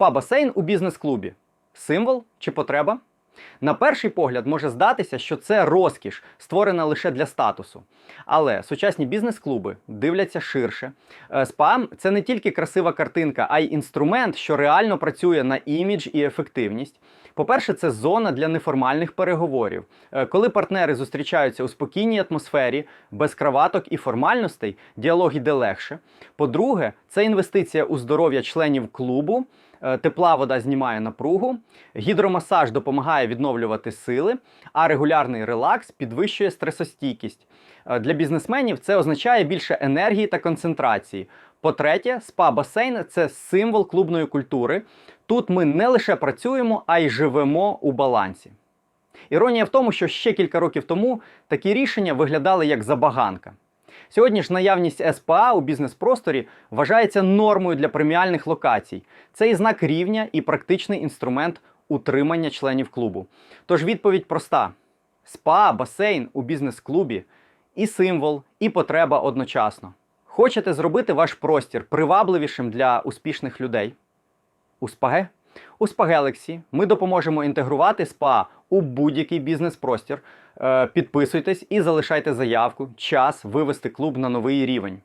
Спа-басейн у бізнес-клубі символ чи потреба? На перший погляд може здатися, що це розкіш, створена лише для статусу. Але сучасні бізнес-клуби дивляться ширше. Е, Спа це не тільки красива картинка, а й інструмент, що реально працює на імідж і ефективність. По-перше, це зона для неформальних переговорів. Е, Коли партнери зустрічаються у спокійній атмосфері, без краваток і формальностей, діалог іде легше. По-друге, це інвестиція у здоров'я членів клубу. Е, Тепла вода знімає напругу, гідромасаж допомагає відновлювати сили, а регулярний релакс підвищує стресостійкість. Е, Для бізнесменів це означає більше енергії та концентрації. По-третє, спа-басейн це символ клубної культури. Тут ми не лише працюємо, а й живемо у балансі. Іронія в тому, що ще кілька років тому такі рішення виглядали як забаганка. Сьогодні ж наявність СПА у бізнес-просторі вважається нормою для преміальних локацій. Це і знак рівня, і практичний інструмент утримання членів клубу. Тож відповідь проста: СПА, басейн у бізнес-клубі і символ, і потреба одночасно. Хочете зробити ваш простір привабливішим для успішних людей? У СПАГЕ? У SPA ми допоможемо інтегрувати СПА у будь-який бізнес-простір. Е, Підписуйтесь і залишайте заявку. Час вивести клуб на новий рівень.